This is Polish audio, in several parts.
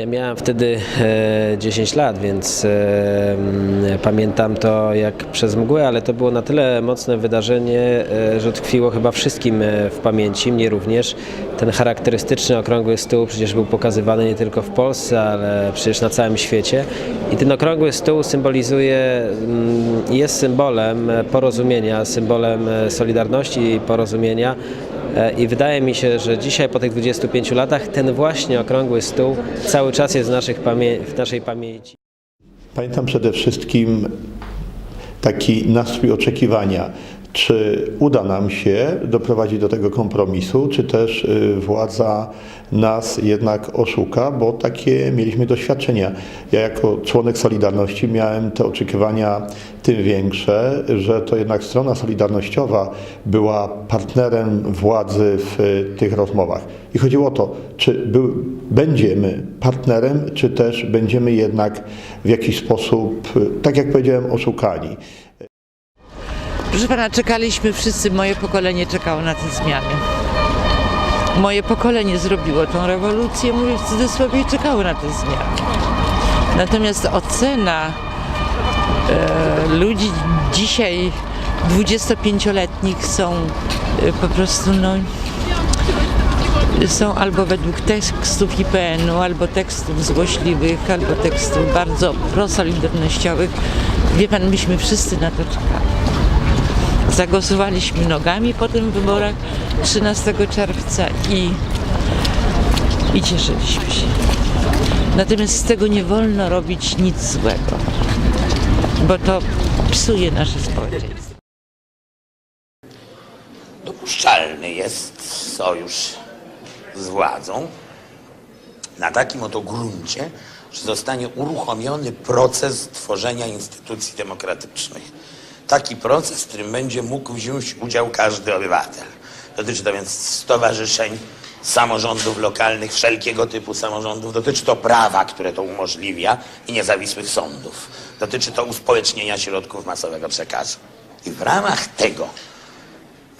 Ja miałem wtedy e, 10 lat, więc e, pamiętam to jak przez mgłę, ale to było na tyle mocne wydarzenie, e, że tkwiło chyba wszystkim e, w pamięci, mnie również. Ten charakterystyczny okrągły stół przecież był pokazywany nie tylko w Polsce, ale przecież na całym świecie. I ten okrągły stół symbolizuje, mm, jest symbolem e, porozumienia, symbolem e, solidarności i porozumienia. E, I wydaje mi się, że dzisiaj po tych 25 latach ten właśnie okrągły stół cały czas jest w, pamię- w naszej pamięci. Pamiętam przede wszystkim taki nastrój oczekiwania, czy uda nam się doprowadzić do tego kompromisu, czy też y, władza nas jednak oszuka, bo takie mieliśmy doświadczenia. Ja jako członek Solidarności miałem te oczekiwania tym większe, że to jednak strona solidarnościowa była partnerem władzy w y, tych rozmowach. I chodziło o to, czy był, będziemy partnerem, czy też będziemy jednak w jakiś sposób, y, tak jak powiedziałem, oszukani. Proszę pana, czekaliśmy wszyscy, moje pokolenie czekało na te zmiany. Moje pokolenie zrobiło tą rewolucję, mówię w cudzysłowie, i czekało na te zmiany. Natomiast ocena e, ludzi dzisiaj, 25-letnich, są e, po prostu no, są albo według tekstów IPN-u, albo tekstów złośliwych, albo tekstów bardzo prosolidarnościowych. Wie pan, myśmy wszyscy na to czekali. Zagłosowaliśmy nogami po tym wyborach 13 czerwca i, i cieszyliśmy się. Natomiast z tego nie wolno robić nic złego, bo to psuje nasze społeczeństwo. dopuszczalny jest sojusz z władzą na takim oto gruncie, że zostanie uruchomiony proces tworzenia instytucji demokratycznych. Taki proces, w którym będzie mógł wziąć udział każdy obywatel. Dotyczy to więc stowarzyszeń, samorządów lokalnych, wszelkiego typu samorządów. Dotyczy to prawa, które to umożliwia i niezawisłych sądów. Dotyczy to uspołecznienia środków masowego przekazu. I w ramach tego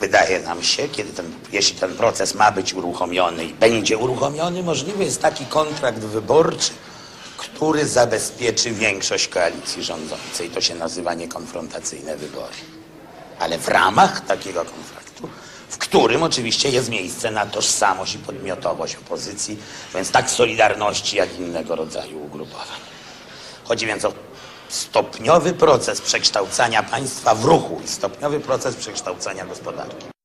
wydaje nam się, kiedy ten, jeśli ten proces ma być uruchomiony i będzie uruchomiony, możliwy jest taki kontrakt wyborczy, który zabezpieczy większość koalicji rządzącej. To się nazywa niekonfrontacyjne wybory. Ale w ramach takiego kontraktu, w którym oczywiście jest miejsce na tożsamość i podmiotowość opozycji, więc tak Solidarności, jak innego rodzaju ugrupowań. Chodzi więc o stopniowy proces przekształcania państwa w ruchu i stopniowy proces przekształcania gospodarki.